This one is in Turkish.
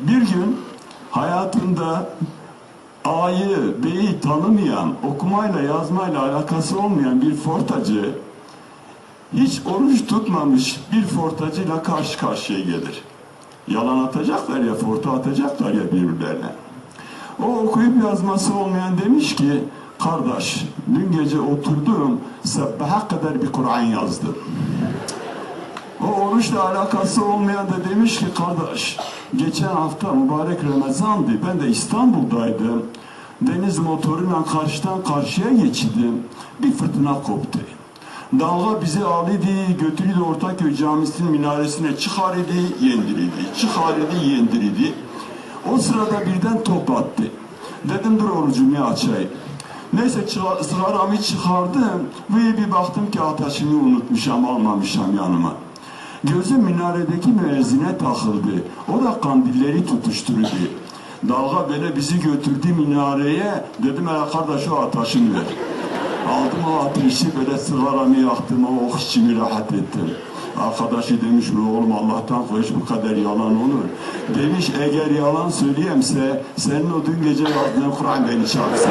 Bir gün hayatında A'yı, B'yi tanımayan, okumayla yazmayla alakası olmayan bir fortacı hiç oruç tutmamış bir fortacıyla karşı karşıya gelir. Yalan atacaklar ya, forta atacaklar ya birbirlerine. O okuyup yazması olmayan demiş ki, kardeş dün gece oturdum, sebbaha kadar bir Kur'an yazdım. O oruçla alakası olmayan da demiş ki kardeş geçen hafta mübarek Ramazan'dı ben de İstanbul'daydım. Deniz motoruyla karşıdan karşıya geçtim. Bir fırtına koptu. Dalga bizi aldı, götürdü Ortaköy Camisi'nin minaresine çıkar idi, yendiridi. Çıkar idi, yendiridi. O sırada birden top attı. Dedim dur orucumu açayım. Neyse sigaramı çıkardım ve bir baktım ki ateşimi unutmuşum, almamışım yanıma. Gözüm minaredeki müezzine takıldı. O da kandilleri tutuşturdu. Dalga böyle bizi götürdü minareye. Dedim hele kardeş o ateşini ver. Aldım o ateşi böyle sigaramı yaktım. O oh içimi rahat ettim. Arkadaşı demiş oğlum Allah'tan koş bu kadar yalan olur. Demiş eğer yalan söyleyemse senin o dün gece yazdığın Kur'an beni çarpsın.